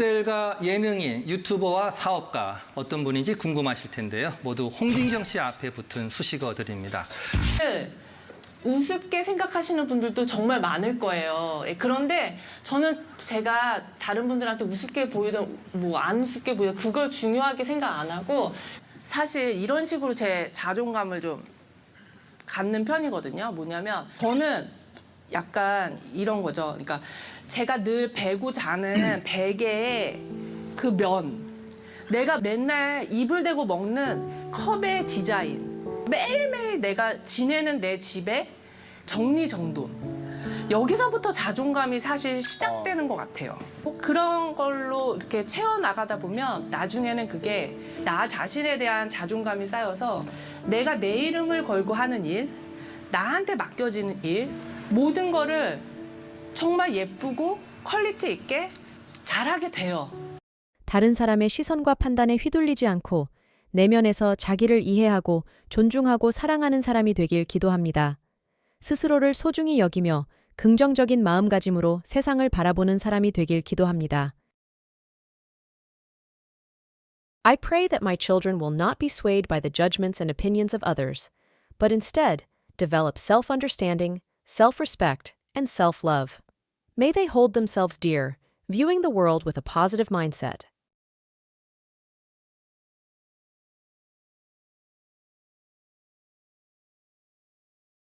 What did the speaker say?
모델과 예능인, 유튜버와 사업가 어떤 분인지 궁금하실 텐데요. 모두 홍진경 씨 앞에 붙은 수식어들입니다. 네. 우습게 생각하시는 분들도 정말 많을 거예요. 예, 그런데 저는 제가 다른 분들한테 우습게 보이든 뭐 안 우습게 보이든 그걸 중요하게 생각 안 하고 사실 이런 식으로 제 자존감을 좀 갖는 편이거든요. 뭐냐면 저는 약간 이런 거죠. 그러니까 제가 늘 베고 자는 베개의 그 면, 내가 맨날 입을 대고 먹는 컵의 디자인, 매일매일 내가 지내는 내 집의 정리정돈. 여기서부터 자존감이 사실 시작되는 것 같아요. 뭐 그런 걸로 이렇게 채워나가다 보면 나중에는 그게 나 자신에 대한 자존감이 쌓여서 내가 내 이름을 걸고 하는 일, 나한테 맡겨지는 일, 모든 거를 정말 예쁘고 퀄리티 있게 잘하게 돼요. 다른 사람의 시선과 판단에 휘둘리지 않고 내면에서 자기를 이해하고 존중하고 사랑하는 사람이 되길 기도합니다. 스스로를 소중히 여기며 긍정적인 마음가짐으로 세상을 바라보는 사람이 되길 기도합니다. I pray that my children will not be swayed by the judgments and opinions of others, but instead develop self understanding, self respect, and self love. May they hold themselves dear, viewing the world with a positive mindset